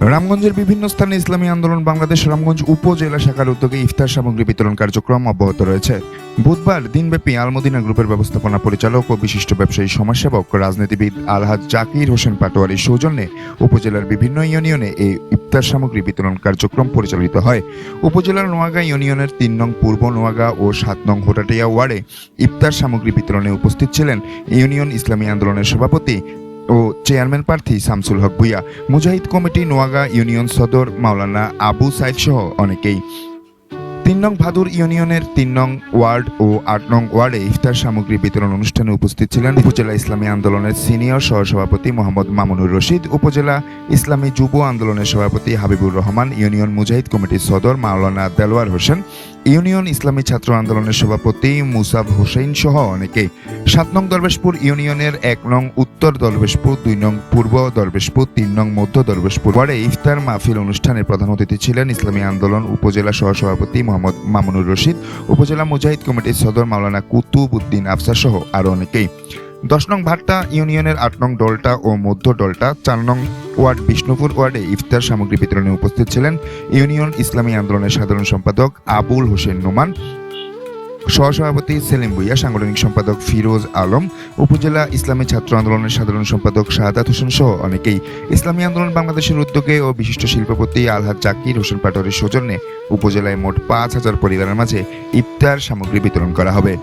রামগঞ্জের বিভিন্ন স্থানে ইসলামী আন্দোলন, বাংলাদেশ রামগঞ্জ উপজেলা শাখার উদ্যোগে ইফতার সামগ্রী বিতরণ কার্যক্রম অব্যাহত রয়েছে। বুধবার দিনব্যাপী আলমদিনা গ্রুপের ব্যবস্থাপনা পরিচালক ও বিশিষ্ট ব্যবসায়ী সমাজসেবক রাজনীতিবিদ আলহাজ জাকির হোসেন পাটোয়ারির সৌজন্যে উপজেলার বিভিন্ন ইউনিয়নে এই ইফতার সামগ্রী বিতরণ কার্যক্রম পরিচালিত হয়। উপজেলার নোয়াগা ইউনিয়নের তিন নং পূর্ব নোয়াগা ও সাত নং হোটাটিয়া ওয়ার্ডে ইফতার সামগ্রী বিতরণে উপস্থিত ছিলেন ইউনিয়ন ইসলামী আন্দোলনের সভাপতি ও চেয়ারম্যান প্রার্থী শামসুল হক ভুইয়া, মুজাহিদ কমিটি নোয়াগা ইউনিয়ন সদর মাওলানা আবু সাইদ সহ অনেকেই। তিন নং ভাদুর ইউনিয়নের তিন নং ওয়ার্ড ও আট নং ওয়ার্ডে ইফতার সামগ্রী বিতরণ অনুষ্ঠানে উপস্থিত ছিলেন উপজেলা ইসলামী আন্দোলনের সিনিয়র সহসভাপতি মোহাম্মদ মামুনুর রশিদ, উপজেলা ইসলামী যুব আন্দোলনের সভাপতি হাবিবুর রহমান, ইউনিয়ন মুজাহিদ কমিটির সদর মাওলানা দেলোয়ার হোসেন ইউনিয়ন ইসলামী ছাত্র আন্দোলনের সভাপতি মুসাব হোসেন সহ অনেকেই সাত নং দরবেশপুর ইউনিয়নের এক নং উত্তর দরবেশপুর, দুই নং পূর্ব দরবেশপুর, তিন নং মধ্য দরবেশপুর পরে ইফতার মাহফিল অনুষ্ঠানে প্রধান অতিথি ছিলেন ইসলামী আন্দোলন উপজেলা সহসভাপতি মোহাম্মদ মামুনুর রশিদ, উপজেলা মুজাহিদ কমিটির সদর মাওলানা কুতুব উদ্দিন আফসার সহ আরও অনেকেই। দশ নং ভাট্টা, ইউনিয়নের আট নং ডলটা ও মধ্য ডলটা, চার নং ওয়ার্ড বিষ্ণুপুর ওয়ার্ডে ইফতার সামগ্রী বিতরণে উপস্থিত ছিলেন ইউনিয়ন ইসলামী আন্দোলনের সাধারণ সম্পাদক আবুল হোসেন নোমান, সহসভাপতি সেলিম ভুইয়া, সাংগঠনিক সম্পাদক ফিরোজ আলম, উপজেলা ইসলামী ছাত্র আন্দোলনের সাধারণ সম্পাদক শাহাদাত হোসেন সহ অনেকেই ইসলামী আন্দোলন বাংলাদেশের উদ্যোগে ও বিশিষ্ট শিল্পপতি আলহাজ জাকির হোসেন পাটোয়ারির সৌজন্যে উপজেলায় মোট পাঁচ হাজার পরিবারের মাঝে ইফতার সামগ্রী বিতরণ করা হবে।